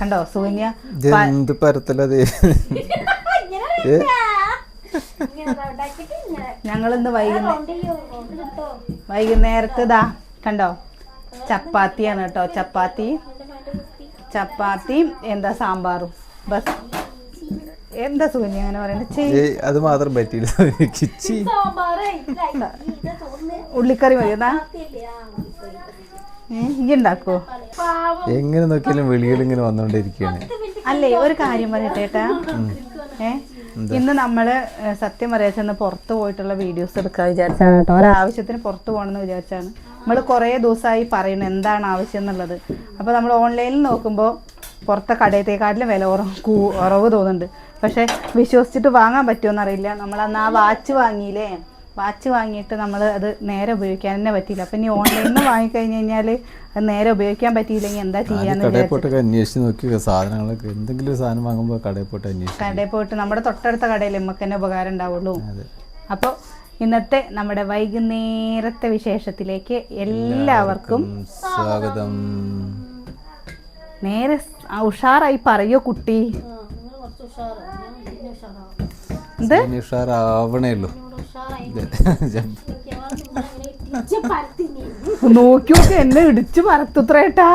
കണ്ടോ? സൂന്യ ഞങ്ങളിന്ന് എന്ത് പരത്തലത് ഞങ്ങൾ ഇന്ന് വൈകുന്നേ വൈകുന്നേരത്ത് ഇതാ കണ്ടോ? ചപ്പാത്തിയാണ് കേട്ടോ. ചപ്പാത്തി. ചപ്പാത്തി എന്താ സാമ്പാറും? ബസ്. എന്താ സൂന്യ അങ്ങനെ പറയുന്നത് അത് മാത്രം പറ്റിയില്ല. ഉള്ളിക്കറി മതി എന്നാ ഈ എങ്ങനെ നോക്കിയാലും വെളിയിൽ ഇങ്ങനെ വന്നോണ്ടിരിക്കുകയാണ്. അല്ലേ ഒരു കാര്യം പറയട്ടെ ഏട്ടാ ഏ ഇന്ന് നമ്മൾ സത്യം പറയാ ചെന്ന് പുറത്ത് പോയിട്ടുള്ള വീഡിയോസ് എടുക്കാൻ വിചാരിച്ചാണ് കേട്ടോ. ഒരാവശ്യത്തിന് പുറത്ത് പോകണമെന്ന് വിചാരിച്ചാണ്. നമ്മൾ കുറേ ദിവസമായി പറയുന്നു എന്താണ് ആവശ്യം എന്നുള്ളത്. അപ്പോൾ നമ്മൾ ഓൺലൈനിൽ നോക്കുമ്പോൾ പുറത്തെ കടയത്തേക്കാട്ടിലും വില കുറവ് കൂ- കുറവ് തോന്നുന്നുണ്ട്. പക്ഷെ വിശ്വസിച്ചിട്ട് വാങ്ങാൻ പറ്റുമോ അറിയില്ല നമ്മൾ അന്ന് ആ വാച്ച് വാങ്ങിയില്ലേ? വാച്ച് വാങ്ങിയിട്ട് നമ്മൾ അത് നേരെ ഉപയോഗിക്കാൻ തന്നെ പറ്റിയില്ല. അപ്പം ഇനി ഓൺലൈനിൽ നിന്ന് വാങ്ങിക്കഴിഞ്ഞ് കഴിഞ്ഞാൽ അത് നേരെ ഉപയോഗിക്കാൻ പറ്റിയില്ലെങ്കിൽ എന്താ ചെയ്യാന്ന് കടയിൽ വിചാരിച്ചു പോയിട്ടൊക്കെ അന്വേഷിച്ച് നോക്കി സാധനങ്ങളൊക്കെ എന്തെങ്കിലും ഒരു സാധനം വാങ്ങുമ്പോൾ കടയിൽ പോയിട്ട് കടയിൽ പോയിട്ട് നമ്മുടെ തൊട്ടടുത്ത കടയിൽ നമുക്ക് തന്നെ ഉപകാരം ഉണ്ടാവുള്ളൂ. അപ്പോൾ ഇന്നത്തെ നമ്മുടെ വൈകുന്നേരത്തെ വിശേഷത്തിലേക്ക് എല്ലാവർക്കും സ്വാഗതം. നേരെ ഉഷാറായി പറയോ കുട്ടി? ഉഷാറാവണേ. ഉള്ളൂ നോക്കി നോക്കി എന്നെ ഇടിച്ചു പരത്തുത്രേട്ടാ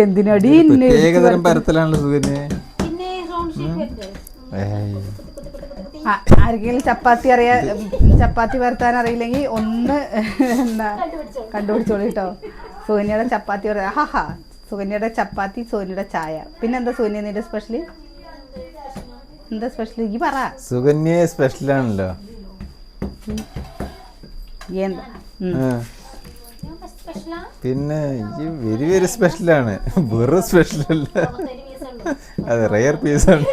എന്തിനടി ഏകതരം പരത്തലാണല്ലോ. ആ- ആർക്കെങ്കിലും ചപ്പാത്തി അറിയാ ചപ്പാത്തി പരത്താൻ അറിയില്ലെങ്കിൽ ഒന്ന് എന്താ കണ്ടുപിടിച്ചോളൂ. കേട്ടോ സോനിയുടെ ചപ്പാത്തി പറയാ ഹാ സോനിയുടെ ചപ്പാത്തി സോനിയുടെ ചായ. പിന്നെന്താ സോനിയ നിന്റെ സ്പെഷ്യൽ എന്താ സ്പെഷ്യൽ ഈ പറ. സുകന്യ സ്പെഷ്യലാണല്ലോ എന്താ? ഉം. ആ. പിന്നെ ഈ വെരി വെരി സ്പെഷ്യൽ ആണ്. വെറും സ്പെഷ്യൽ അല്ല. അതെ റയർ പീസാണ്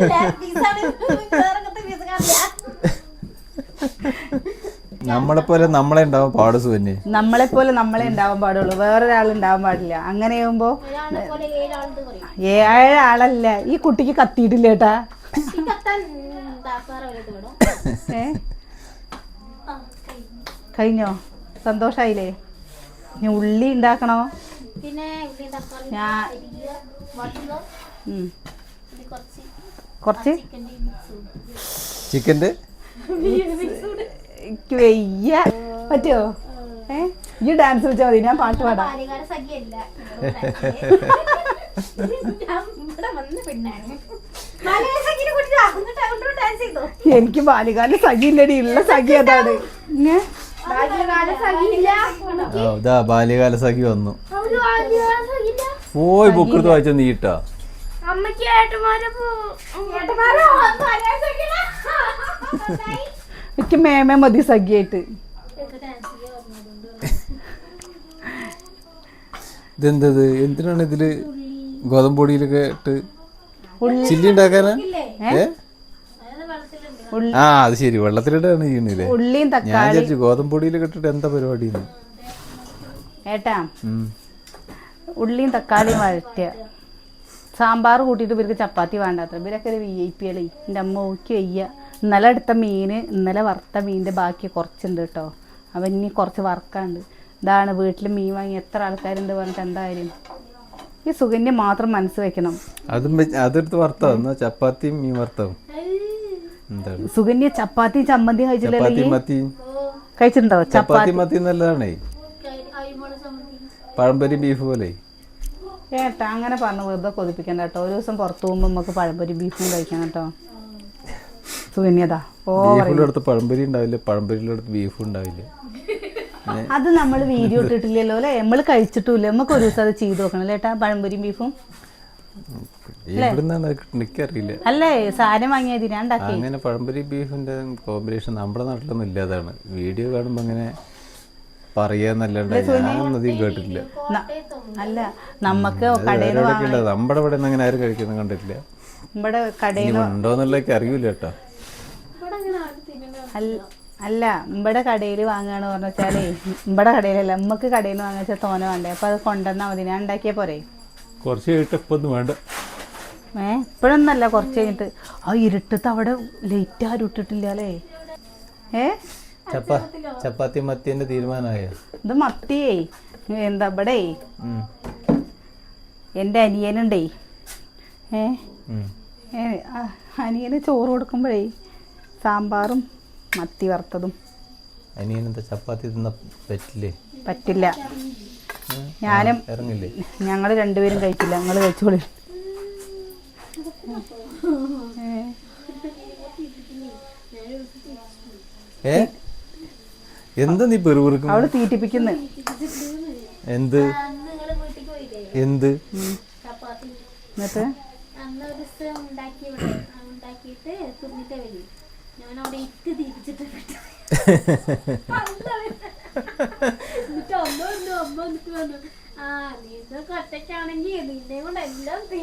നമ്മളെ പോലെ നമ്മളെ ഉണ്ടാവാൻ പാട് സുകന്യെ. നമ്മളെ പോലെ നമ്മളെ ഉണ്ടാവാൻ പാടുള്ളൂ. വേറൊരാൾ ഉണ്ടാവാൻ പാടില്ല. അങ്ങനെ ഏഴാളല്ല. ഈ കുട്ടിക്ക് കത്തിയിട്ടില്ല ഏട്ടാ. ഏ? കഴിഞ്ഞോ? സന്തോഷായില്ലേ? ഇനി ഉള്ളി ഉണ്ടാക്കണോ? പിന്നെ ഞാൻ കുറച്ച് കുറച്ച്? ചിക്കന്റെ വെയ്യ പറ്റോ എനിക്ക് വയ്യ. പറ്റുമോ ഏ? ഈ ഡാൻസ് വെച്ചാൽ മതി. ഞാൻ പാട്ട് പാടാം. ഞാൻ ഇവിടെ വന്ന പെണ്ണാണ്. എനിക്ക് ബാല്യകാല സഖി ഇല്ലടി ഉള്ള സഖി അതാണ്? ബാല്യകാല ഇതാ സഖി വന്നു. അവർ ബാല്യകാല സഖിയില്ല. പോയി ബുക്ക് എടുത്ത് വായിച്ച നീട്ടാ. എനിക്ക് മേമേ മതി സഖിയായിട്ട്. ഇതെന്തത്? എന്തിനാണ് ഇതിൽ ഗോതമ്പൊടിയിലൊക്കെ ഇട്ട് ചില്ലി ഉണ്ടാക്കാനാ? ആ അത് ശരി. വെള്ളത്തിലിട്ടാണ് ചെയ്യണില്ലേ ഉള്ളിയും ഞാൻ തക്കാളി വിചാരിച്ചു ഗോതമ്പ് പൊടിയിലൊക്കെ ഇട്ടിട്ട് എന്താ പരിപാടി ഏട്ടാ ഉള്ളിയും തക്കാളിയും വഴറ്റുക സാമ്പാർ കൂട്ടിയിട്ട് ഇവർക്ക് ചപ്പാത്തി വേണ്ടാത്ര ഇവരൊക്കെ ഒരു വി ഐ പി കളി. എന്റെ അമ്മ ഓക്കി വയ്യ. ഇന്നലെ എടുത്ത മീൻ ഇന്നലെ വറുത്ത മീനിന്റെ ബാക്കി കുറച്ചുണ്ട് കേട്ടോ. അപ്പം ഇനി കുറച്ച് വറുക്കാണ്ട് ഇതാണ് വീട്ടിൽ മീൻ വാങ്ങി എത്ര ആൾക്കാരുണ്ട് പറഞ്ഞിട്ട് എന്തായാലും ഈ സുഗന്യ മാത്രം മനസ്സ് വെക്കണം. അതും അതെടുത്ത് വറുത്താവും ചപ്പാത്തിയും മീൻ വറുത്താവും സുഗന്യ ചപ്പാത്തി ചമ്മന്തി കഴിച്ചിട്ടുണ്ടോ? ചപ്പാത്തി മത്തി നല്ലതാണേ. പഴംപൊരി ബീഫ് പോലെ. ഏട്ടാ അങ്ങനെ പറഞ്ഞു വെറുതെ കൊതിപ്പിക്കണ്ട കേട്ടോ. ഒരു ദിവസം പുറത്തു പോകുമ്പോൾ നമുക്ക് പഴംപൊരി ബീഫും കഴിക്കണം കേട്ടോ. സുഗന്യതാ ഓ ബീഫിന്റെ അടുത്ത് പഴംപരി ഉണ്ടാവില്ല പഴംപരിയുടെ അടുത്ത് ബീഫും ഉണ്ടാവില്ല. അത്. നമ്മൾ വീഡിയോ ഇട്ടിട്ടില്ലല്ലോ അല്ലേ? നമ്മൾ കഴിച്ചിട്ടില്ല നമുക്ക് ഒരു ദിവസം അത് ചെയ്തു നോക്കണം കേട്ടാ പഴംപൊരി പഴംപൊരിയും ബീഫും? എനിക്കറിയില്ല. അല്ലേ? സാധനം വാങ്ങിയത് ഞാൻ അങ്ങനെ പഴംപരി ബീഫിന്റെ കോമ്പിനേഷൻ നമ്മുടെ നാട്ടിലൊന്നും ഇല്ലാതാണ്. വീഡിയോ കാണുമ്പോ അങ്ങനെ പറയാന്നല്ലാണ്ട് ഞാനൊന്നും കേട്ടിട്ടില്ല. അല്ല നമുക്ക് നമ്മുടെ ഇവിടെ അങ്ങനെ ആരും കഴിക്കുന്നു കണ്ടിട്ടില്ല. നമ്മുടെ കടയിൽ ഉണ്ടോന്നുള്ള അറിയില്ല അറിയൂല കേട്ടോ ഇവിടെ തിന്നുന്ന അല്ല ഇവിടെ കടയിൽ വാങ്ങുകയെന്ന് പറഞ്ഞാലേ ഇവിടെ കടയിലല്ല നമുക്ക് കടയിൽ നിന്ന് തോന തോനെ വേണ്ടേ? അപ്പോൾ അത് കൊണ്ടുവന്നാൽ മതി ഞാൻ ഉണ്ടാക്കിയാൽ പോരെ? കുറച്ച് കഴിഞ്ഞിട്ട് ഇപ്പൊ ഒന്നും വേണ്ട. ഏ? ഇപ്പോഴൊന്നല്ല കുറച്ച് കഴിഞ്ഞിട്ട്. ആ ഇരുട്ടത്ത് അവിടെ ലൈറ്റ് ആരും ഇട്ടിട്ടില്ല അല്ലേ? ഏ? ചപ്പാ ചപ്പാത്തി മത്തിന്റെ തീരുമാനമായ? ഇത് മത്തിയേ. എന്താ ഇവിടെ എന്റെ അനിയനുണ്ടേ. ഏ, അനിയന് ചോറ് കൊടുക്കുമ്പോഴേ സാമ്പാറും മത്തി വറുത്തതും. അനിയനെന്താ ചപ്പാത്തി തിന്ന പറ്റില്ലേ? പറ്റില്ല. ഞാനും ഇറങ്ങില്ലേ? ഞങ്ങൾ രണ്ടുപേരും കഴിക്കില്ല ഞങ്ങൾ കഴിച്ചോളി. ഏ, എന്താ നീ പെറുപിറുക്കും അവൾ തീറ്റിപ്പിക്കുന്നു. എന്ത്? എന്ത്? എന്നിട്ട്? ഒറ്റയ്ക്കാണെങ്കിൽ നിന്നെ കൊണ്ട് എല്ലാം നീ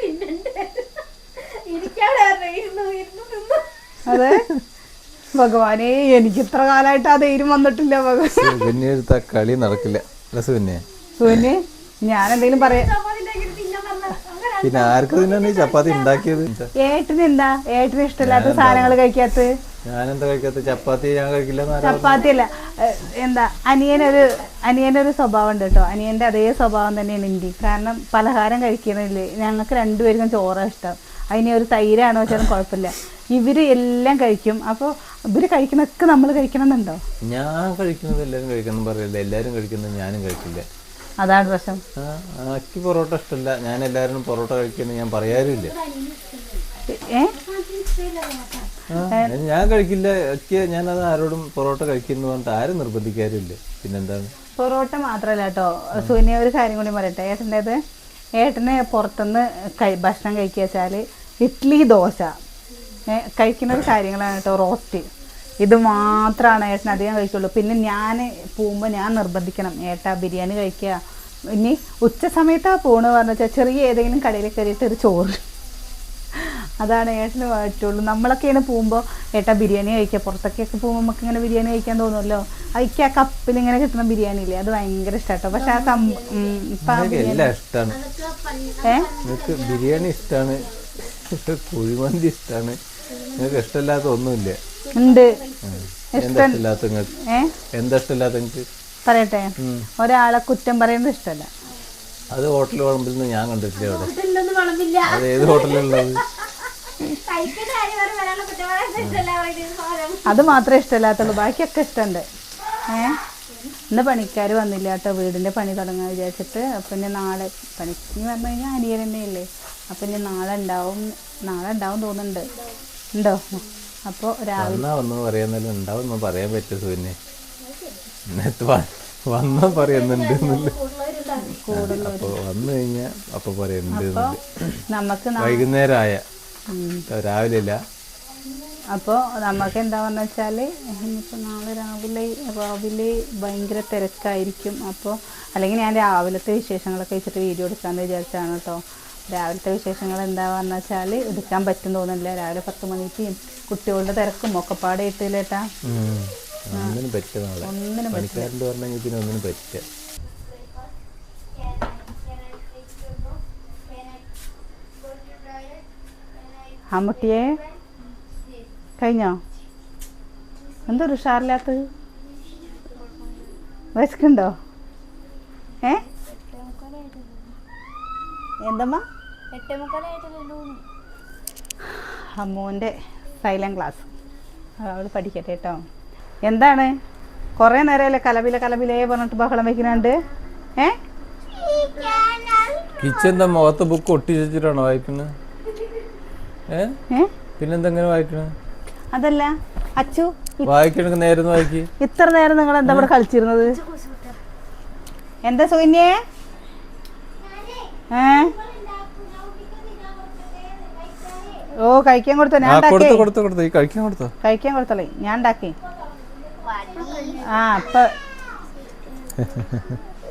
തിന്നണ്ടേ ഇരുന്നു ഇരുന്നു തിന്നു അതെ? ഭഗവാനെ എനിക്ക് ഇത്ര കാലായിട്ട് ആ ധൈര്യം വന്നിട്ടില്ല ഭഗവാൻ കളി നടക്കില്ല. സുകന്യ. സുവിന് ഞാൻ എന്തെങ്കിലും പറയാ പിന്നെ ആർക്ക് തന്നെയാണ് ഈ ചപ്പാത്തി ഉണ്ടാക്കിയത്? ഏട്ടന് എന്താ? ഏട്ടന് ഇഷ്ടമില്ലാത്ത സാധനങ്ങൾ കഴിക്കാത്ത ഞാനെന്താ കഴിക്കാത്ത ചപ്പാത്തി ഞാൻ കഴിക്കില്ല ചപ്പാത്തി അല്ല. എന്താ? അനിയനൊരു അനിയനൊരു സ്വഭാവം ഉണ്ട് കേട്ടോ. അനിയന്റെ അതേ സ്വഭാവം തന്നെയാണ് ഇന്ത്യ കാരണം പലഹാരം കഴിക്കണില്ലേ? ഞങ്ങൾക്ക് രണ്ടുപേർക്കും ചോറാ ഇഷ്ടം. അതിന് ഒരു തൈരാണോ വെച്ചാലും കുഴപ്പമില്ല. ഇവർ എല്ലാം കഴിക്കും. അപ്പോൾ ഇവർ കഴിക്കുന്നൊക്കെ നമ്മൾ കഴിക്കണമെന്നുണ്ടോ? ഞാൻ കഴിക്കുന്നത് എല്ലാവരും കഴിക്കണം പറയില്ല? എല്ലാവരും കഴിക്കുന്നത് ഞാനും കഴിക്കില്ല. അതാണ് പ്രശ്നം. അക്കി എനിക്ക് പൊറോട്ട ഇഷ്ടമല്ല ഞാൻ എല്ലാവരും പൊറോട്ട കഴിക്കുന്നത് ഞാൻ പറയാറില്ല ഞാൻ കഴിക്കില്ല. എനിക്ക് ഞാനത് ആരോടും പൊറോട്ട കഴിക്കുന്നു പറഞ്ഞിട്ട് ആരും നിർബന്ധിക്കാറില്ല പിന്നെന്താണ്? പൊറോട്ട മാത്രമല്ല കേട്ടോ. സുനിയ ഒരു കാര്യം കൂടി പറയട്ടെ. ഏട്ടന്റെത് ഏട്ടന് പുറത്തുനിന്ന് ഭക്ഷണം കഴിക്കുക വെച്ചാൽ ഇഡ്ഡലി ദോശ. കഴിക്കുന്ന ഒരു കാര്യങ്ങളാണ് കേട്ടോ റോസ്റ്റ്. ഇത് മാത്രമാണ് ഏട്ടൻ അധികം കഴിക്കുള്ളൂ. പിന്നെ ഞാൻ പോകുമ്പോൾ ഞാൻ നിർബന്ധിക്കണം. ഏട്ടാ ബിരിയാണി കഴിക്കുക ഇനി ഉച്ച സമയത്താണ് പോണെന്ന് പറഞ്ഞു വെച്ചാൽ ചെറിയ ഏതെങ്കിലും കടയിൽ കയറിയിട്ട് ഒരു ചോറ്. അതാണ് ഏട്ടന് പറ്റുള്ളൂ. നമ്മളൊക്കെയാണ് പോകുമ്പോൾ ഏട്ടാ ബിരിയാണി കഴിക്കുക പുറത്തൊക്കെയൊക്കെ പോകുമ്പോൾ നമുക്ക് ഇങ്ങനെ ബിരിയാണി കഴിക്കാൻ തോന്നുമല്ലോ അതിക്ക് ആ കപ്പിൽ ഇങ്ങനെ കിട്ടുന്ന ബിരിയാണി ഇല്ലേ? അത് ഭയങ്കര ഇഷ്ടാട്ടോ. പക്ഷെ ആ കം ബിരിയാണി ഇഷ്ടമാണ് കുഴിമന്തി ഇഷ്ടമാണ് നിങ്ങൾക്ക് ഇഷ്ടമില്ലാത്ത ഒന്നുമില്ല. ഉണ്ട്. പറയട്ടെ. ഒരാളെ കുറ്റം പറയുന്നത് ഇഷ്ടല്ല അത് ഹോട്ടലിൽ വിളമ്പിൽ നിന്ന് ഞാൻ കണ്ടിട്ടില്ല അവിടെ അത് ഏത് സാധനം. അത് മാത്രമേ ഇഷ്ടമല്ലാത്തുള്ളൂ. ബാക്കിയൊക്കെ ഇഷ്ടമുണ്ട്. ഏ? ഇന്ന് പണിക്കാർ വന്നില്ല കേട്ടോ. വീടിന്റെ പണി തുടങ്ങാൻ വിചാരിച്ചിട്ട്. അപ്പൊ ഇനി നാളെ പണിക്ക് വന്നു കഴിഞ്ഞാൽ അനിയൻ തന്നെയല്ലേ. അപ്പം ഇനി നാളെ ഉണ്ടാവും. നാളെ ഉണ്ടാവും തോന്നുന്നുണ്ട്. ഉണ്ടോ? അപ്പോൾ രാവിലെ വന്നു പറയാന്നല്ലോ ഉണ്ടാവും പറയാൻ പറ്റും വ- വന്നാ പറയുന്നുണ്ട് അപ്പൊ വന്നു കഴിഞ്ഞാ അപ്പൊ പറയുന്നുണ്ട് നമുക്ക് വൈകുന്നേരമായ രാവിലെ അപ്പോൾ നമുക്ക് എന്താണെന്ന് വെച്ചാൽ ഇനിയിപ്പോൾ നാളെ രാവിലെ രാവിലെ ഭയങ്കര തിരക്കായിരിക്കും. അപ്പോൾ അല്ലെങ്കിൽ ഞാൻ രാവിലത്തെ വിശേഷങ്ങളൊക്കെ വെച്ചിട്ട് വീഡിയോ എടുക്കാമെന്ന് വിചാരിച്ചാണ് കേട്ടോ രാവിലത്തെ വിശേഷങ്ങൾ എന്താവാന്ന് വെച്ചാൽ എടുക്കാൻ പറ്റും തോന്നുന്നില്ല. രാവിലെ പത്ത് മണിക്ക് കുട്ടികളുടെ തിരക്കും ഒക്കെപ്പാടെ ഇട്ടില്ലേട്ടാ ഉം. ഒന്നിനും അമ്മട്ടിയെ കഴിഞ്ഞോ? എന്തൊരു ഉഷാറില്ലാത്തത് വിശക്കുണ്ടോ ഏ? എന്തമ്മ? അമ്മൂന്റെ സൈലന്റ് ക്ലാസ് അവൾ പഠിക്കട്ടെ കേട്ടോ എന്താണ്? കുറേ നേരമല്ലേ കലബില കലബിലേ പറഞ്ഞിട്ട് ബഹളം വയ്ക്കുന്നുണ്ട് ഏ? കിച്ചന്റെ മുഖത്ത് ബുക്ക് ഒട്ടിച്ചിട്ടാണോ വായിക്കുന്നത് ഏ? പിന്നെന്തെങ്ങനെ വായിക്കണത് അതല്ല അച്ചു വായിക്കണെങ്കിൽ നേരം വായിക്കി. ഇത്ര നേരം നിങ്ങൾ എന്താ ഇവിടെ കളിച്ചിരുന്നത്? എന്താ സൂന്യേ ഏ? ഓ കഴിക്കാൻ കൊടുത്തോ? ഞാൻ കൊടുത്തു കൊടുത്തു കൊടുത്തു. ഈ കഴിക്കാൻ കൊടുത്തോ. കഴിക്കാൻ കൊടുത്തല്ലേ ഞാൻ ഉണ്ടാക്കി. ആ അപ്പൊ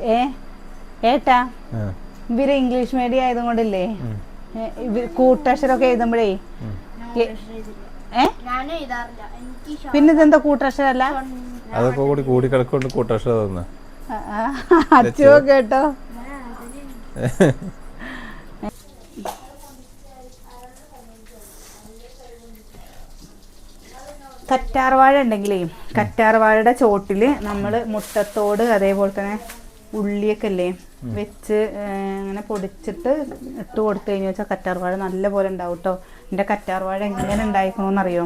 ഏ ഏട്ടാ ഇവർ ഇംഗ്ലീഷ് മീഡിയം ആയതും കൊണ്ടില്ലേ കൂട്ടക്ഷരൊക്കെ കൂട്ടക്ഷരമൊക്കെ എഴുതുമ്പോഴേ? ഏ? എനിക്ക് പിന്നെ ഇതെന്താ കൂട്ടക്ഷരല്ല അതൊക്കെ കൂടി കൂടി കിടക്കൊണ്ട് തന്ന അച്ഛോ കേട്ടോ. കറ്റാർവാഴ ഉണ്ടെങ്കിലേ കറ്റാർവാഴയുടെ ചോട്ടിൽ നമ്മൾ മുട്ടത്തോട് അതേപോലെ തന്നെ ഉള്ളിയൊക്കെ അല്ലേ വെച്ച് അങ്ങനെ പൊടിച്ചിട്ട് ഇട്ട് കൊടുത്തു കഴിഞ്ഞു വെച്ചാൽ കറ്റാർവാഴ നല്ല പോലെ ഉണ്ടാവും കേട്ടോ എന്റെ കറ്റാർവാഴ എങ്ങനെ ഉണ്ടായിക്കണമെന്നറിയോ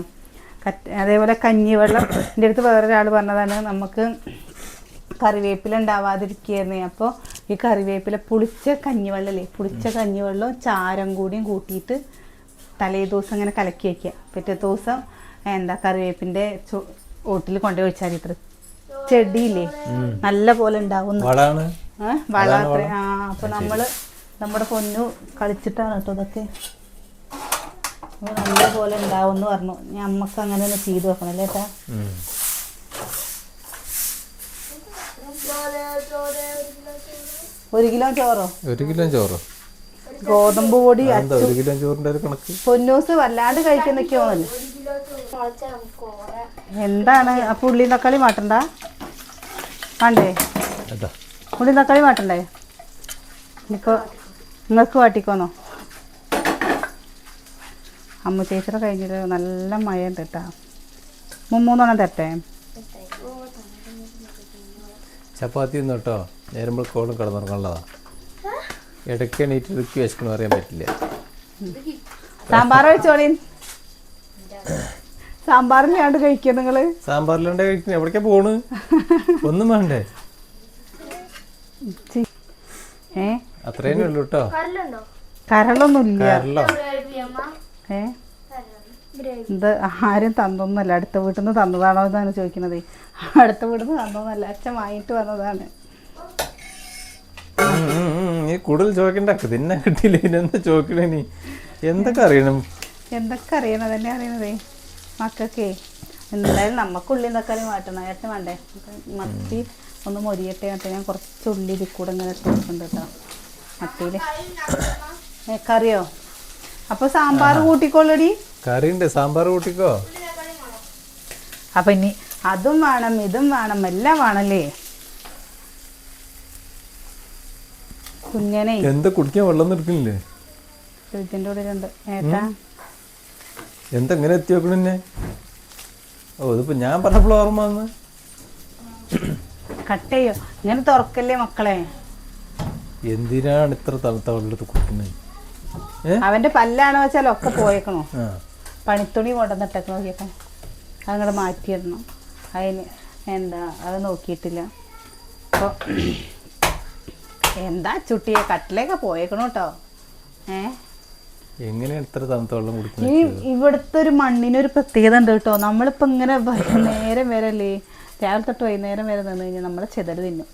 കറ്റ അതേപോലെ കഞ്ഞിവെള്ളം. എന്റെ അടുത്ത് വേറൊരാൾ പറഞ്ഞതാണ് നമുക്ക് കറിവേപ്പില ഉണ്ടാവാതിരിക്കുന്നേ അപ്പോൾ ഈ കറിവേപ്പില പുളിച്ച കഞ്ഞിവെള്ളമല്ലേ പുളിച്ച കഞ്ഞിവെള്ളം ചാരം കൂടിയും കൂട്ടിയിട്ട് തലേ ദിവസം ഇങ്ങനെ കലക്കി വയ്ക്കുക പിറ്റേ ദിവസം എന്താ കറിവേപ്പിന്റെ ഓട്ടിൽ കൊണ്ടുപോയി വെച്ചാൽ ഇത്ര. ചെടിയില്ലേ? നല്ല പോലെ ഉണ്ടാവുന്നു? വള ആ അപ്പൊ നമ്മൾ നമ്മുടെ പൊന്നു കളിച്ചിട്ടാണ് കേട്ടോ ഇതൊക്കെ. നല്ല പോലെ ഉണ്ടാവുമെന്ന് പറഞ്ഞു. ഞമ്മക്ക് അങ്ങനെ ഒന്ന് ചെയ്തു വെക്കണം അല്ലേ ഏട്ടാ? ഒരു കിലോ ചോറോ? ഒരു കിലോ ചോറോ. ഗോതമ്പ് പൊടി ഒരു കിലോ ചോറിന്റെ ഒരു കണക്ക്? പൊന്നൂസ് വല്ലാണ്ട് കഴിക്കുന്നൊക്കെയാണല്ലോ എന്താണ്? അപ്പൊ ഉള്ളി തക്കാളി മാട്ടണ്ട വേണ്ടേ? ഉള്ളി തക്കാളി മാട്ടണ്ടേ നിക്കോ നിങ്ങൾക്ക് വാട്ടിക്കോന്നോ? അമ്മ ചേച്ചിയുടെ കഴിഞ്ഞിട്ട് നല്ല മഴ ഉണ്ട് കേട്ടാ മൂന്നെണ്ണം തരട്ടെ? ചപ്പാത്തി ഒന്നും കേട്ടോ നേരമ്പോൾ കോളും കിടന്നുറങ്ങുള്ളതാ ഇടയ്ക്ക് എണീറ്റ് ഇടുക്കി വെച്ചിക്കണ പറയാൻ പറ്റില്ല. സാമ്പാർ വെച്ചോളി. സാമ്പാറിനാണ്ട് കഴിക്കുക നിങ്ങൾ? സാമ്പാറിലുണ്ടെ കഴിക്കുന്ന എവിടേക്കാ പോണ്? ഒന്നും വേണ്ടേ. ഏ? അത്രേനേ ഉള്ളൂ കേട്ടോ കരലുണ്ടോ കരളൊന്നും ഇല്ല കരളോ? ഏ? ഇത് ആരും തന്നൊന്നുമല്ല. അടുത്ത വീട്ടിൽ നിന്ന് തന്നതാണോ എന്നാണ് ചോദിക്കുന്നത്. അടുത്ത വീട്ടിൽ നിന്ന് തന്നൊന്നല്ല അച്ഛൻ വാങ്ങിയിട്ട് വന്നതാണ്. നീ കൂടുതൽ ചോദിക്കണ്ട തിന്നെ കിട്ടിയില്ല ഇനെന്താ ചോദിക്കണേ നീ എന്തൊക്കെ അറിയണം? എന്തൊക്കെ അറിയണം? തന്നെ അറിയണതേ. മക്കൾക്കേ എന്തായാലും നമുക്കുള്ളി തക്കാളി മാറ്റണം ഏട്ടൻ വേണ്ടേ? മത്തി ഒന്ന് മൊരിയട്ടെ എന്നിട്ട് ഞാൻ കുറച്ച് ഉള്ളി ഇതിൽ കൂടെ ഇങ്ങനെ ഇട്ടിട്ടുണ്ട് കേട്ടോ. മത്തിയിൽ കറിയോ? അപ്പൊ സാമ്പാർ കൂട്ടിക്കോളടി. കറി ഉണ്ട് സാമ്പാർ കൂട്ടിക്കോ? അപ്പൊ ഇനി അതും വേണം ഇതും വേണം എല്ലാം വേണമല്ലേ? കുഞ്ഞനെ. എന്താ കുടിക്കാൻ വെള്ളം നിർക്കുന്നില്ലേ ഫ്രിഡ്ജിന്റെ ഉള്ളിലുണ്ട്. ഏട്ടാ. എന്താ ഇങ്ങനെ എത്തി വെക്കണെന്നെ ഓ ഇതിപ്പോ ഞാൻ പറഞ്ഞപ്പോൾ ഓർമ്മ വന്ന് കട്ട് ചെയ്യോ. ഇങ്ങനെ തുറക്കല്ലേ മക്കളെ? എന്തിനാണ് ഇത്ര തണുത്ത വെള്ളം എടുത്ത് കുടിക്കുന്നത്? അവന്റെ പല്ലാണോ വെച്ചാൽ ഒക്കെ പോയേക്കണോ? പണിത്തുണി കൊണ്ടുവന്നിട്ടൊക്കെ നോക്കിയപ്പോ അതങ്ങോട്ട് മാറ്റിയിടണം. അതിന് എന്താ അത് നോക്കിയിട്ടില്ല. അപ്പോൾ എന്താ ചുട്ടിയെ കട്ടിലേക്ക് പോയേക്കണു കേട്ടോ ഏ? എങ്ങനെ എത്ര തണുത്തോളം വെള്ളം ഈ കുടിക്കുന്നത് ഇവിടുത്തെ ഒരു മണ്ണിനൊരു പ്രത്യേകത ഉണ്ട് കേട്ടോ നമ്മളിപ്പോൾ ഇങ്ങനെ വൈകുന്നേരം വരെ അല്ലേ? രാവിലെ തൊട്ട് വൈകുന്നേരം വരെ നിന്ന് കഴിഞ്ഞാൽ നമ്മളെ ചെതൽ തിന്നും.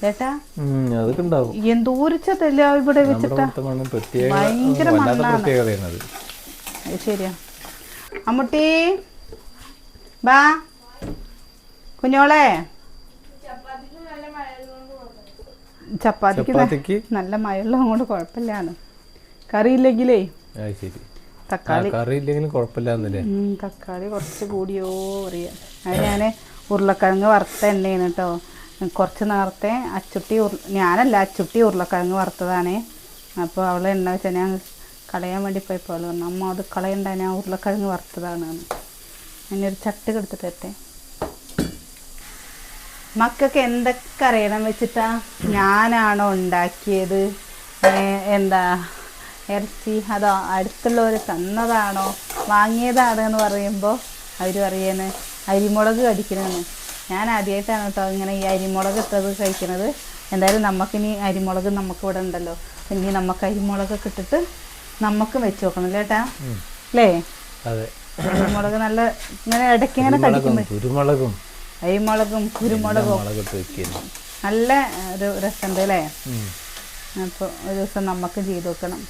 ചേട്ടാ ഉം, അതൊക്കെ ഉണ്ടാവും. എന്തോരം ചെതല ഇവിടെ വെച്ചിട്ടാ. ഭയങ്കര മണ്ണാണ്. അത് ശരിയാ. അമ്മുട്ടി ബാ. കുഞ്ഞോളെ. ചപ്പാത്തിക്ക് ചപ്പാത്തിക്ക്? നല്ല മയുള്ള അങ്ങോട്ട് കുഴപ്പമില്ലാണ് കറിയില്ലെങ്കിലേ? ശരി. തക്കാളി. കറി ഇല്ലെങ്കിലും കുഴപ്പമില്ലാന്നല്ലേ? തക്കാളി കുറച്ച് കൂടിയോ അറിയാം. അത് ഞാൻ ഉരുളക്കിഴങ്ങ് വറുത്ത എണ്ണയാണ് കേട്ടോ കുറച്ച് നേരത്തെ അച്ചുട്ടി ഉരു ഞാനല്ല അച്ചുട്ടി ഉരുളക്കിഴങ്ങ് വറുത്തതാണ്. അപ്പോൾ അവൾ എണ്ണ വെച്ചാൽ ഞാൻ കളയാൻ വേണ്ടി പോയപ്പോൾ അവൾ പറഞ്ഞു അമ്മ അത് കളയണ്ട ഞാൻ ഉരുളക്കിഴങ്ങ് വറുത്തതാണ്. അതിനൊരു ചട്ടി കൊടുത്തിട്ട് മക്കൾക്ക് എന്തൊക്കെ അറിയണം വെച്ചിട്ടാ ഞാനാണോ ഉണ്ടാക്കിയത്? എന്താ ഇറച്ചി അതോ അടുത്തുള്ളവർ തന്നതാണോ? വാങ്ങിയതാണ് എന്ന് പറയുമ്പോൾ അവർ പറയാണ് അരിമുളക് കടിക്കണമെന്ന് ഞാൻ ആദ്യമായിട്ടാണ് കേട്ടോ ഇങ്ങനെ ഈ അരിമുളക് ഇട്ടത് കഴിക്കുന്നത് എന്തായാലും നമുക്കിനി അരിമുളക് നമുക്ക് ഇവിടെ ഉണ്ടല്ലോ. ഇനി നമുക്ക് അരിമുളകൊക്കെ ഇട്ടിട്ട് നമുക്കും വെച്ച് നോക്കണം കേട്ടാ അല്ലേ അതെ. അരിമുളക് നല്ല ഇങ്ങനെ ഇടയ്ക്ക് ഇങ്ങനെ കടിക്കുന്നത് കുരുമുളകും. അരിമുളകും കുരുമുളകും നല്ല ഒരു രസമുണ്ട് അല്ലേ? അപ്പോൾ ഒരു ദിവസം നമുക്ക് ചെയ്ത് നോക്കണം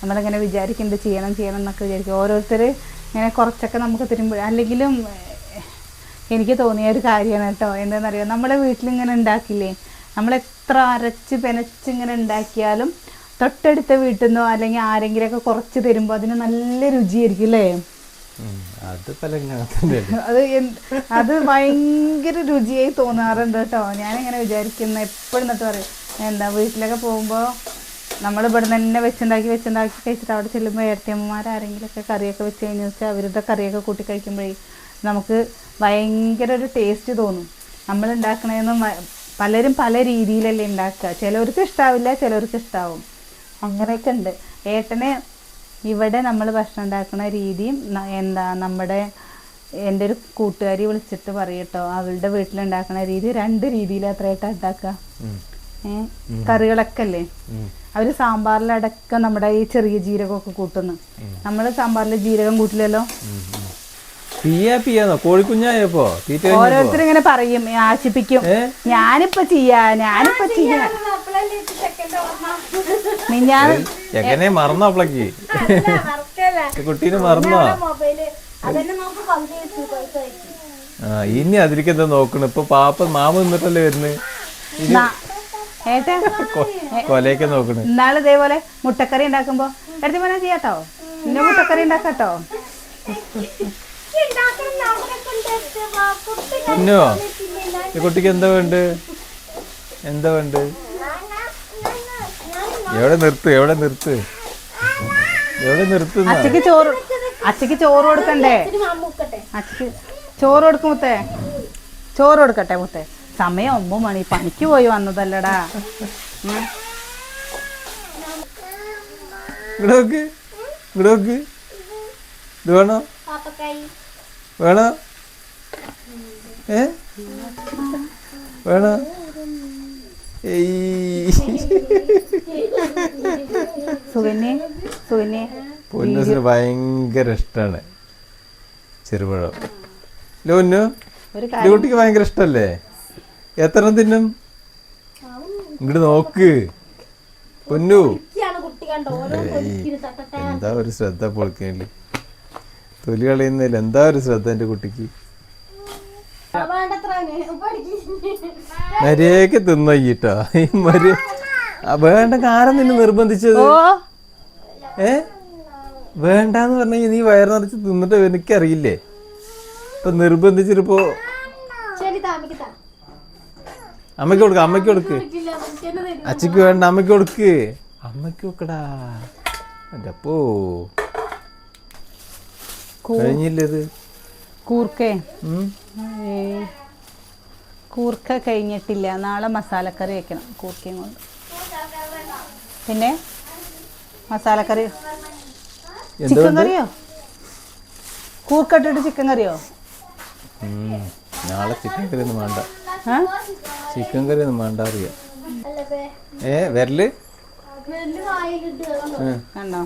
നമ്മളിങ്ങനെ വിചാരിക്കുന്നുണ്ട് ചെയ്യണം ചെയ്യണം എന്നൊക്കെ വിചാരിക്കും. ഓരോരുത്തർ ഇങ്ങനെ കുറച്ചൊക്കെ നമുക്ക് തരുമ്പോൾ അല്ലെങ്കിലും എനിക്ക് തോന്നിയ ഒരു കാര്യമാണ് കേട്ടോ. എന്താണെന്നറിയോ? നമ്മുടെ വീട്ടിലിങ്ങനെ ഉണ്ടാക്കില്ലേ? നമ്മൾ എത്ര അരച്ച് പെനച്ച് ഇങ്ങനെ ഉണ്ടാക്കിയാലും തൊട്ടടുത്ത വീട്ടിൽ നിന്നോ അല്ലെങ്കിൽ ആരെങ്കിലുമൊക്കെ കുറച്ച് തരുമ്പോൾ അതിന് നല്ല രുചിയായിരിക്കും അല്ലേ? അത് അത് അത് ഭയങ്കര രുചിയായി തോന്നാറുണ്ട് കേട്ടോ. ഞാനിങ്ങനെ വിചാരിക്കുന്ന എപ്പോഴും എന്നിട്ട് പറയും എന്താ വീട്ടിലൊക്കെ പോകുമ്പോൾ നമ്മൾ ഇവിടെ തന്നെ വെച്ചുണ്ടാക്കി വെച്ചുണ്ടാക്കി കഴിച്ചിട്ട് അവിടെ ചെല്ലുമ്പോൾ ഏട്ടത്തിയമ്മമാരാരെങ്കിലുമൊക്കെ കറിയൊക്കെ വെച്ച് കഴിഞ്ഞാൽ വെച്ചാൽ അവരുടെ കറിയൊക്കെ കൂട്ടി കഴിക്കുമ്പോഴേ നമുക്ക് ഭയങ്കര ഒരു ടേസ്റ്റ് തോന്നും. നമ്മൾ ഉണ്ടാക്കണതെന്നും പലരും പല രീതിയിലല്ലേ ഉണ്ടാക്കുക. ചിലവർക്ക് ഇഷ്ടാവില്ല ചിലവർക്ക് ഇഷ്ടാവും. അങ്ങനെയൊക്കെ ഉണ്ട്. ഏട്ടന് ഇവിടെ നമ്മൾ ഭക്ഷണം ഉണ്ടാക്കുന്ന രീതിയും എന്താ നമ്മുടെ എന്റെ ഒരു കൂട്ടുകാരി വിളിച്ചിട്ട് പറയട്ടോ അവളുടെ വീട്ടിലുണ്ടാക്കുന്ന രീതി രണ്ട് രീതിയിൽ അത്ര ഉണ്ടാക്കുക. ഏഹ് കറികളൊക്കെ അല്ലേ. അവർ സാമ്പാറിലടക്കം നമ്മുടെ ഈ ചെറിയ ജീരകമൊക്കെ കൂട്ടുന്നു. നമ്മൾ സാമ്പാറിൽ ജീരകം കൂട്ടില്ലല്ലോ? പിയ പിയാന്നോ? കോഴിക്കുഞ്ഞായപ്പോ? ഓരോരുത്തർ ഇങ്ങനെ പറയും ആശിപ്പിക്കും? ഞാനിപ്പോ ചെയ്യാ ഞാനിപ്പോ ചെയ്യാ. എങ്ങനെ മറന്നോ അപ്പളക്ക്? കുട്ടീനെ മറന്നോ? ഇനി അതിരിക്കെന്താ നോക്കണ? ഇപ്പൊ പാപ്പ മാമ നിന്നിട്ടല്ലേ വരുന്നത് കൊലയൊക്കെ നോക്കണ്. ഇന്നാൾ ഇതേപോലെ മുട്ടക്കറി ഉണ്ടാക്കുമ്പോ എടുത്ത് പോലെ ചെയ്യാട്ടോ. ഇന്ന മുട്ടക്കറി ഉണ്ടാക്കാട്ടോ. പിന്നോ കുട്ടിക്ക് എന്താ വേണ്ട? എന്താ വേണ്ട? എവിടെ നിർത്ത് എവിടെ നിർത്ത്? എവിടെ നിർത്തുന്ന? അച്ഛക്ക് ചോറ് അച്ഛക്ക് ചോറ് കൊടുക്കണ്ടേ? അച്ഛക്ക് ചോറ് കൊടുക്കും മുത്തേ. ചോറ് കൊടുക്കട്ടെ മുത്തേ. സമയം ഒമ്പത് മണി. പണിക്ക് പോയി വന്നതല്ലടാ. ഇടോക്ക് ഇടോക്ക് ഇത് വേണോ? വേണോ? ഏ? വേണോ? പൊന്നൂസിന് ഭയങ്കര ഇഷ്ടാണ് ചെറുപഴം. ലോന്നു കുട്ടിക്ക് ഭയങ്കര ഇഷ്ടല്ലേ? എത്ര തിന്നും? ഇങ്ങോട്ട് നോക്ക്. പൊന്നു. എന്താ ഒരു ശ്രദ്ധ പൊളിക്കണില്ല തൊലി കളയുന്നതിൽ എന്താ ഒരു ശ്രദ്ധ എന്റെ കുട്ടിക്ക്? മര്യാദയ്ക്ക് തിന്നയ്യിട്ടോ ഈ മര്യ വേണ്ട കാരം നിന്നെ നിർബന്ധിച്ചത്. ഓ. ഏ? വേണ്ടെന്ന് പറഞ്ഞ നീ വയറ് നിറച്ച് തിന്നിട്ട് എനിക്കറിയില്ലേ. ഇപ്പൊ നിർബന്ധിച്ചിട്ടിപ്പോ അമ്മയ്ക്ക് കൊടുക്ക അമ്മയ്ക്ക് കൊടുക്ക്. അച്ഛക്ക് വേണ്ട അമ്മയ്ക്ക് കൊടുക്ക്. അമ്മയ്ക്ക് വെക്കടാ അപ്പോ. കഴിഞ്ഞില്ലേ ഇത്? കൂർക്കേ. കൂർക്ക കഴിഞ്ഞിട്ടില്ല. നാളെ മസാലക്കറി വെക്കണം കൂർക്കയും കൊണ്ട്. പിന്നെ മസാലക്കറി ചിക്കൻ? കറിയോ? കൂർക്കട്ടിട്ട് ചിക്കൻ കറിയോ? നാളെ ചിക്കൻ കറി ഒന്നും വേണ്ട ചിക്കൻ കറി ഒന്നും വേണ്ട അറിയാം. ഏ വരൽ? കണ്ടോ?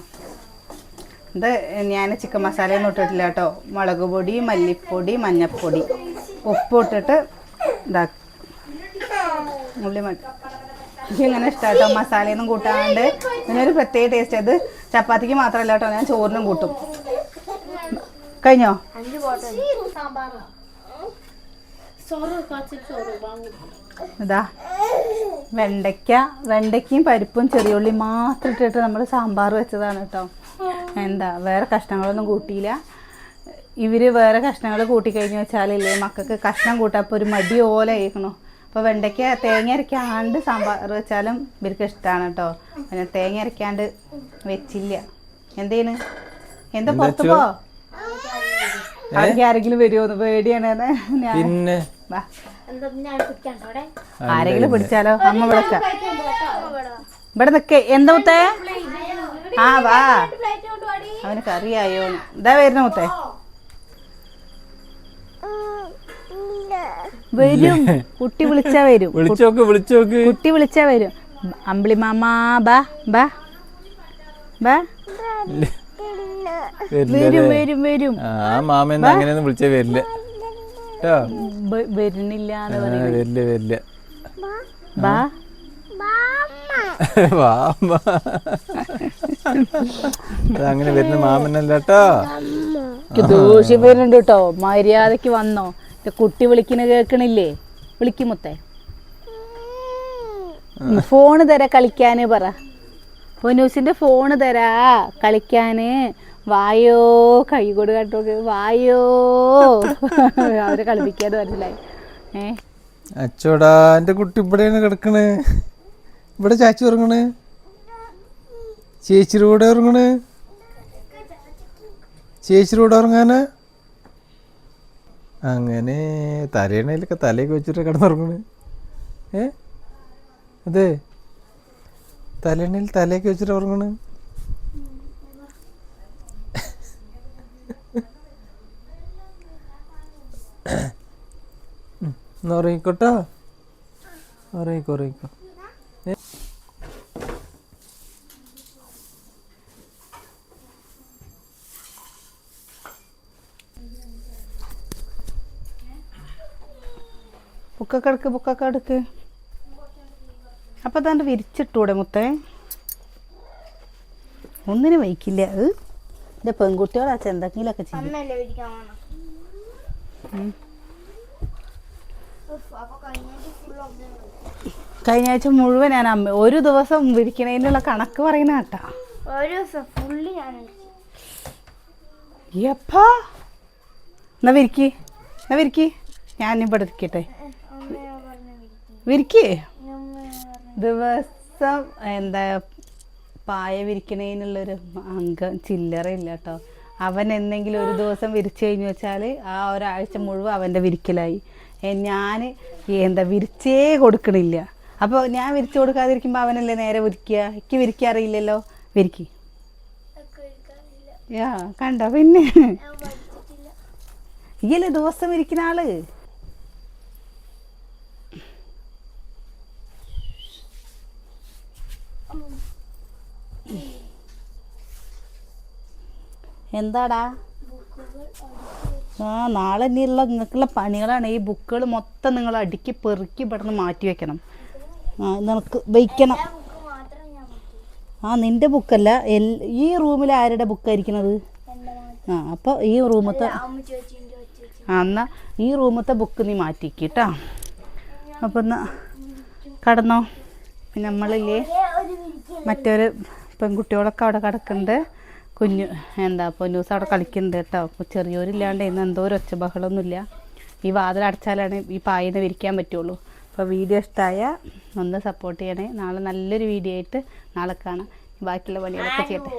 ഇത് ഞാൻ ചിക്കൻ മസാലയൊന്നും ഇട്ടിട്ടില്ല കേട്ടോ. മുളക് പൊടി മല്ലിപ്പൊടി മഞ്ഞപ്പൊടി. ഉപ്പ് ഇട്ടിട്ട് ഇതാക്കും. ഉള്ളി മതി എനിക്ക് ഇങ്ങനെ ഇഷ്ടമായിട്ടോ കേട്ടോ മസാലയൊന്നും കൂട്ടാണ്ട്. ഇതിനൊരു പ്രത്യേക ടേസ്റ്റ് അത് ചപ്പാത്തിക്ക് മാത്രമല്ല കേട്ടോ ഞാൻ ചോറിനും കൂട്ടും. കഴിഞ്ഞോ? ഇതാ വെണ്ടയ്ക്ക വെണ്ടയ്ക്കയും പരിപ്പും ചെറിയുള്ളി മാത്രം ഇട്ടിട്ട് നമ്മൾ സാമ്പാർ വെച്ചതാണ് കേട്ടോ. എന്താ വേറെ കഷ്ണങ്ങളൊന്നും കൂട്ടിയില്ല. ഇവർ വേറെ കഷ്ണങ്ങൾ കൂട്ടി കഴിഞ്ഞു വെച്ചാലില്ലേ മക്കൾക്ക് കഷ്ണം കൂട്ടപ്പോൾ ഒരു മടി ഓല ആയിരിക്കണു അപ്പോൾ വെണ്ടയ്ക്ക തേങ്ങ അരയ്ക്കാണ്ട് സാമ്പാർ വെച്ചാലും ഇവർക്ക് ഇഷ്ടമാണ് കേട്ടോ പിന്നെ തേങ്ങ അരയ്ക്കാണ്ട് വെച്ചില്ല. എന്തേന് എന്താ പുറത്ത് പോ? ആരെങ്കിലും ആരെങ്കിലും വരുമോന്ന് പേടിയാണ്. ഞാൻ പിന്നെ? വാ. എന്താ ഞാൻ പിടിക്കണ്ടോ അവിടെ? ആരെങ്കിലും പിടിച്ചാലോ? അമ്മ വിളക്ക ഇവിടെ. നിക്കേ. എന്താ മുത്തേ? ആ വാ. പ്ലേറ്റ് കൊണ്ട് പാടി അവന് കറിയായോ ഇതാ വരുന്ന മുത്തേ. വരും. കുട്ടി വിളിച്ചാ വരും. വിളിച്ചോക്ക് വിളിച്ചോക്ക്. കുട്ടി വിളിച്ചാ വരും. അമ്പിളി മാമാ ബാ ബാ ബാ. വരും? വരും വരും. ആ മാമെന്ന് അങ്ങനെയൊന്നും വിളിച്ചാ വരില്ല. ട്ടോ വരുന്നില്ല വരില്ല വരില്ല. ബാ. അങ്ങനെ വരുന്ന മാമനല്ല കേട്ടോ. ദേഷ്യം വരുന്നുണ്ട് കേട്ടോ. മര്യാദയ്ക്ക് വന്നോ. കുട്ടി വിളിക്കുന്ന കേൾക്കണില്ലേ? വിളിക്കുമുത്തേ ഫോണ് തരാ കളിക്കാന് പറ. പൊന്നൂസിന്റെ ഫോണ് തരാ കളിക്കാന്. വായോ കൈ കൊടു കേട്ടോ വായോ. അവരെ കളിപ്പിക്കാതെ മനസ്സിലായി ഏ? അച്ചോടാ എന്റെ കുട്ടി ഇവിടെയാണ് കിടക്കണ്. ഇവിടെ ചാച്ചി ഉറങ്ങണ്. ചേച്ചിയുടെ കൂടെ ഉറങ്ങണ്. ചേച്ചിയുടെ കൂടെ ഉറങ്ങാനാ? അങ്ങനെ തലയണയിലൊക്കെ തലയൊക്കെ വെച്ചിട്ട് കിടന്നുറങ്ങണ് ഏ? അതെ. തലയണയിൽ തലയൊക്കെ വെച്ചിട്ട് ഉറങ്ങണ് ഉറങ്ങിക്കോട്ടോ? ഉറങ്ങിക്കോ ഉറങ്ങിക്കോ. ബുക്കൊക്കെ എടുക്ക് ബുക്കൊക്കെ എടുക്ക്. അപ്പം അതാണ്ട് വിരിച്ചിട്ടൂടെ മുത്തേ. ഒന്നിനും വയ്ക്കില്ല അത് എന്റെ പെൺകുട്ടികളാച്ച എന്തെങ്കിലുമൊക്കെ ചെയ്യും. കഴിഞ്ഞ ആഴ്ച മുഴുവൻ ഞാൻ അമ്മ ഒരു ദിവസം വിരിക്കണതിനുള്ള കണക്ക് പറയുന്ന കേട്ടാ. ഒരു ദിവസം ഫുള്ള് ഞാൻ. എപ്പാ? എന്നാ വിരിക്കി എന്നാ വിരിക്കി. ഞാൻ ഇവിടെ ഇരിക്കട്ടെ. വിരിക്കും? ദിവസം എന്താ പായ വിരിക്കണേനുള്ളൊരു അംഗം ചില്ലറ ഇല്ല കേട്ടോ അവൻ എന്തെങ്കിലും ഒരു ദിവസം വിരിച്ചു കഴിഞ്ഞു വെച്ചാൽ ആ ഒരാഴ്ച മുഴുവൻ അവന്റെ വിരിക്കലായി. ഞാൻ എന്താ വിരിച്ചേ കൊടുക്കണില്ല. അപ്പോൾ ഞാൻ വിരിച്ചു കൊടുക്കാതിരിക്കുമ്പോൾ അവനല്ലേ നേരെ വിരിക്കുക എനിക്ക് വിരിക്കാൻ അറിയില്ലല്ലോ. വിരിക്കി. യാ കണ്ടോ? പിന്നെ ഇയല്ലേ ദിവസം ഇരിക്കുന്ന ആൾ? എന്താടാ? ആ നാളെ ഇനിയുള്ള നിങ്ങൾക്കുള്ള പണികളാണ്. ഈ ബുക്കുകൾ മൊത്തം നിങ്ങൾ അടുക്കി പെറുക്കി ഇവിടുന്ന് മാറ്റി വെക്കണം. ആ നിനക്ക് വയ്ക്കണം ആ നിന്റെ ബുക്കല്ല. എൽ ഈ റൂമിൽ ആരുടെ ബുക്കായിരിക്കണത്? ആ അപ്പോൾ ഈ റൂമത്തെ ആ എന്നാ ഈ റൂമത്തെ ബുക്ക് നീ മാറ്റിക്ക് കേട്ടോ അപ്പം എന്നാ കടന്നോ. പിന്നെ നമ്മളില്ലേ മറ്റൊരു പെൺകുട്ടികളൊക്കെ അവിടെ കിടക്കുന്നുണ്ട് കുഞ്ഞു എന്താ പൊന്നൂസ് അവിടെ കളിക്കുന്നുണ്ട് കേട്ടോ. ചെറിയോരില്ലാണ്ട് ഇന്ന് എന്തോ ഒരു ഒച്ച ബഹളമൊന്നുമില്ല. ഈ വാതിൽ അടച്ചാലാണ് ഈ പായനെ വിരിക്കാൻ പറ്റുള്ളൂ. അപ്പോൾ വീഡിയോ ഇഷ്ടമായ ഒന്ന് സപ്പോർട്ട് ചെയ്യണേ. നാളെ നല്ലൊരു വീഡിയോ ആയിട്ട് നാളെ കാണാം. ബാക്കിയുള്ള പണികളൊക്കെ ചെയ്യട്ടെ.